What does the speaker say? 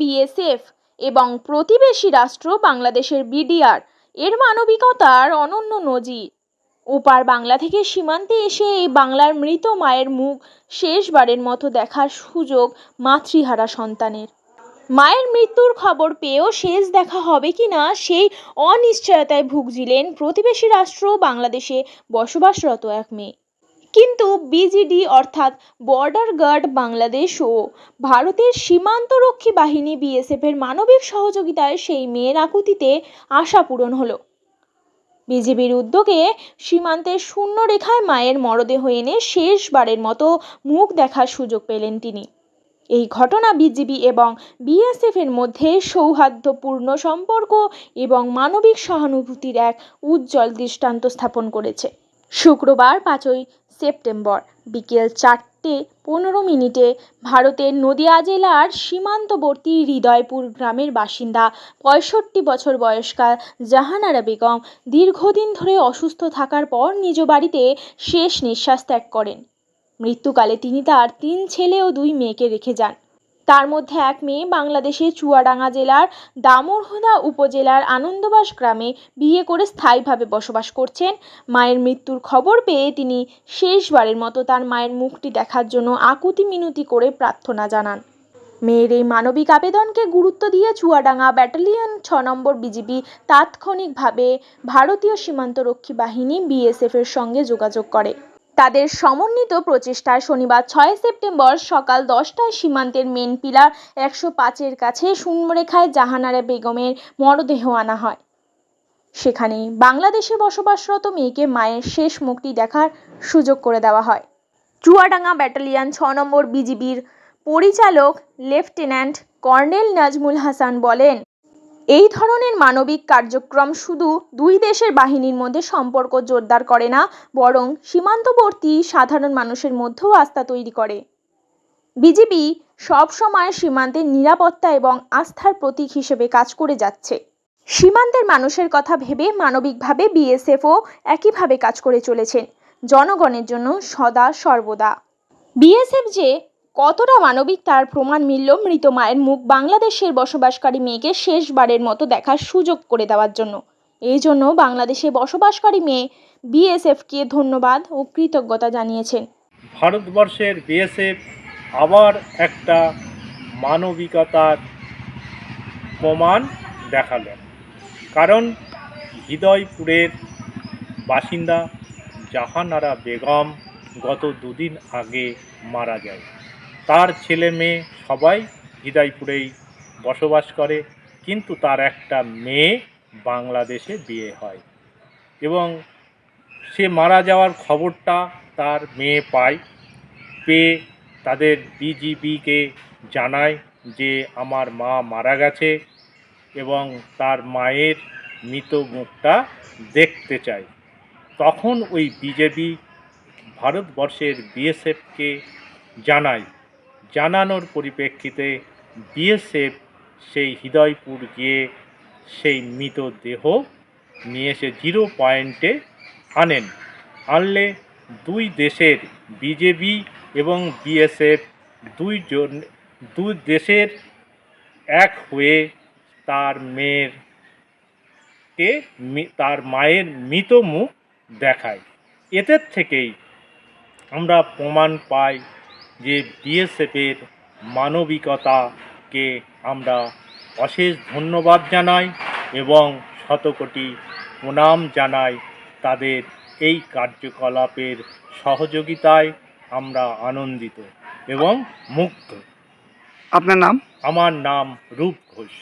BSF এবং প্রতিবেশী রাষ্ট্র বাংলাদেশের বিডিআর, এর মানবিকতার অনন্য নজির। ওপার বাংলা থেকে সীমান্তে এসে এই বাংলার মৃত মায়ের মুখ শেষবারের মতো দেখার সুযোগ মাতৃহারা সন্তানের। মায়ের মৃত্যুর খবর পেয়েও শেষ দেখা হবে কিনা সেই অনিশ্চয়তায় ভুগছিলেন প্রতিবেশী রাষ্ট্র বাংলাদেশে বসবাসরত এক মেয়ে। কিন্তু বিজিডি অর্থাৎ বর্ডার গার্ড বাংলাদেশ ও ভারতের সীমান্তরক্ষী বাহিনী বিএসএফের মানবিক সহযোগিতায় সেই মেয়ের আকুতিতে আশা পূরণ হলো। বিজেপির উদ্যোগে সীমান্তের শূন্য রেখায় মায়ের মরদেহ এনে শেষবারের মতো মুখ দেখার সুযোগ পেলেন তিনি। এই ঘটনা বিজিবি এবং বিএসএফ এর মধ্যে সৌহার্দ্যপূর্ণ সম্পর্ক এবং মানবিক সহানুভূতির এক উজ্জ্বল দৃষ্টান্ত স্থাপন করেছে। শুক্রবার পাঁচই সেপ্টেম্বর বিকেল চারটে পনেরো মিনিটে ভারতের নদিয়া জেলার সীমান্তবর্তী হৃদয়পুর গ্রামের বাসিন্দা পঁয়ষট্টি বছর বয়স্কা জাহানারা বেগম দীর্ঘদিন ধরে অসুস্থ থাকার পর নিজ বাড়িতে শেষ নিঃশ্বাস ত্যাগ করেন। মৃত্যুকালে তিনি তার তিন ছেলে ও দুই মেয়েকে রেখে যান। তার মধ্যে এক মেয়ে বাংলাদেশের চুয়াডাঙ্গা জেলার দামোরহুদা উপজেলার আনন্দবাস গ্রামে বিয়ে করে স্থায়ীভাবে বসবাস করছেন। মায়ের মৃত্যুর খবর পেয়ে তিনি শেষবারের মতো তার মায়ের মুখটি দেখার জন্য আকুতি মিনতি করে প্রার্থনা জানান। মেয়ের এই মানবিক আবেদনকে গুরুত্ব দিয়ে চুয়াডাঙ্গা ব্যাটালিয়ন ছ নম্বর বিজিবি তাৎক্ষণিকভাবে ভারতীয় সীমান্তরক্ষী বাহিনী বিএসএফের সঙ্গে যোগাযোগ করে। তাদের সমন্বিত প্রচেষ্টায় শনিবার ছয় সেপ্টেম্বর সকাল দশটায় সীমান্তের মেন পিলার একশো পাঁচের কাছে শূন্যরেখায় জাহানারা বেগমের মরদেহ আনা হয়। সেখানে বাংলাদেশে বসবাসরত মেয়েকে মায়ের শেষ মুখটি দেখার সুযোগ করে দেওয়া হয়। চুয়াডাঙ্গা ব্যাটালিয়ান ছ নম্বর বিজিবির পরিচালক লেফটেন্যান্ট কর্নেল নাজমুল হাসান বলেন এই ধরনের মানবিক কার্যক্রম শুধু দুই দেশের বাহিনীর মধ্যে সম্পর্ক জোরদার করে না, বরং সীমান্তবর্তী সাধারণ মানুষের মধ্যেও আস্থা তৈরি করে। বিজেপি সবসময় সীমান্তের নিরাপত্তা এবং আস্থার প্রতীক হিসেবে কাজ করে যাচ্ছে। সীমান্তের মানুষের কথা ভেবে মানবিকভাবে বিএসএফও একইভাবে কাজ করে চলেছেন। জনগণের জন্য সদা সর্বদা। বিএসএফ যে কতটা মানবিক তার প্রমাণ মিলল মৃত মায়ের মুখ বাংলাদেশের বসবাসকারী মেয়েকে শেষবারের মতো দেখার সুযোগ করে দেওয়ার জন্য। এই জন্য বাংলাদেশে বসবাসকারী মেয়ে বিএসএফকে ধন্যবাদ ও কৃতজ্ঞতা জানিয়েছেন। ভারতবর্ষের বিএসএফ আবার একটা মানবিকতার প্রমাণ দেখালেন কারণ হৃদয়পুরের বাসিন্দা জাহানারা বেগম গত দুদিন আগে মারা যায় তার ছেলে মেয়ে সবাই হৃদয়পুরেই বসবাস করে, কিন্তু তার একটা মেয়ে বাংলাদেশে বিয়ে হয় এবং সে মারা যাওয়ার খবরটা তার মেয়ে পায়, পেয়ে তাদের বিজিবিকে জানায় যে আমার মা মারা গেছে এবং তার মায়ের মৃত মুখটা দেখতে চায়। তখন ওই বিজেপি ভারতবর্ষের বিএসএফকে জানায় জানানোর পরিপ্রেক্ষিতে বিএসএফ সেই হৃদয়পুর গিয়ে সেই মৃতদেহ নিয়ে এসে জিরো পয়েন্টে আনেন। আনলে দুই দেশের বিজেপি এবং বিএসএফ দুইজন, দুই দেশের এক হয়ে তার মেয়ের কে তার মায়ের মৃত মুখ দেখায়। এদের থেকেই আমরা প্রমাণ পাই যে বিএসএফের মানবিকতাকে আমরা অশেষ ধন্যবাদ জানাই এবং শতকোটি প্রণাম জানাই তাদের এই কার্যকলাপের সহযোগিতায় আমরা আনন্দিত এবং মুক্ত আপনার নাম? আমার নাম রূপ ঘোষ।